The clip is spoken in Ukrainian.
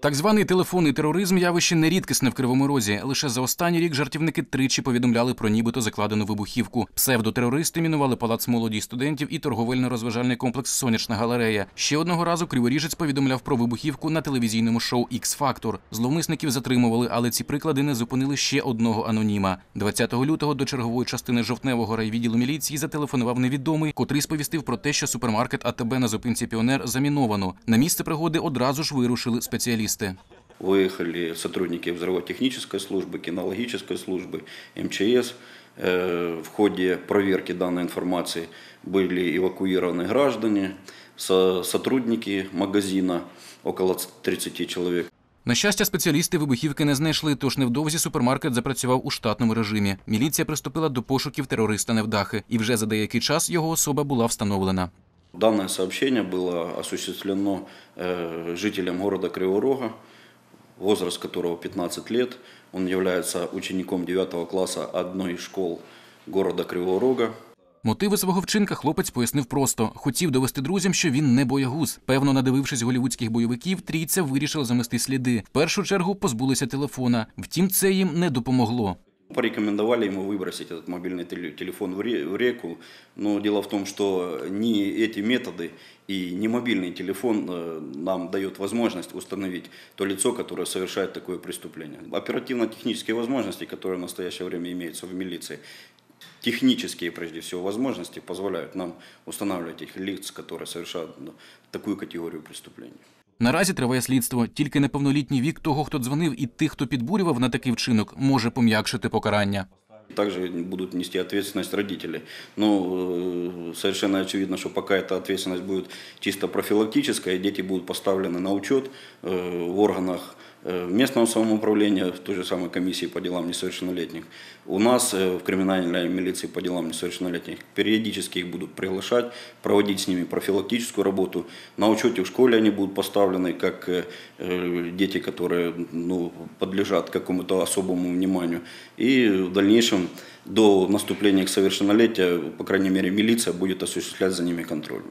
Так званий телефонний тероризм явище нерідкісне в Кривому Розі. Лише за останній рік жартівники тричі повідомляли про нібито закладену вибухівку. Псевдотерористи мінували палац молоді студентів і торговельно-розважальний комплекс Сонячна галерея. Ще одного разу криворіжець повідомляв про вибухівку на телевізійному шоу X Factor. Зловмисників затримували, але ці приклади не зупинили ще одного аноніма. 20 лютого до чергової частини жовтневого райвідділу міліції зателефонував невідомий, котрий сповістив про те, що супермаркет АТБ на зупинці Піонер заміновано. На місце пригоди одразу ж вирушили спеціалісти Выехали сотрудники взрывотехнической службы, кинологической службы, МЧС. Э, В ходе проверки данной информации были эвакуированы граждане, со- сотрудники магазина, около 30 человек. На щастя, спеціалісти вибухівки не знайшли, тож невдовзі супермаркет запрацював у штатному режимі. Міліція приступила до пошуків терориста невдахи, і вже за деякий час його особа була встановлена. Данное сообщение было осуществлено э, жителем города Кривого Рога, возраст которого 15 лет. Он является учеником 9 класса одной из школ города Кривого Рога. Мотиви свого вчинка хлопець пояснив просто: хотів довести друзям, що він не боягуз. Певно, надивившись голівудських бойовиків, трійця вирішила замести сліди. В першу чергу позбулися телефона. Втім, це їм не допомогло. Порекомендовали ему выбросить этот мобильный теле- телефон в ре- в реку. Но дело в том, что ни эти методы и не мобильный телефон э, нам дает возможность установить то лицо, которое совершает такое преступление. Оперативно-технические возможности, которые в настоящее время имеются в милиции, технические, прежде всего, возможности позволяют нам устанавливать их лиц, которые совершают ну, такую категорию преступлений. Наразі триває слідство. Тільки неповнолітній вік того, хто дзвонив, і тих, хто підбурював на такий вчинок, може пом'якшити покарання. Также будут нести ответственность родители. Но э, совершенно очевидно, что пока эта ответственность будет чисто профилактическая, дети будут поставлены на учет э, в органах э, местного самоуправления, в той же самой комиссии по делам несовершеннолетних. У нас в криминальной милиции по делам несовершеннолетних периодически их будут приглашать, проводить с ними профилактическую работу. На учете в школе они будут поставлены как дети, которые ну, подлежат какому-то особому вниманию. И в дальнейшем до наступления к совершеннолетия, по крайней мере, милиция будет осуществлять за ними контроль.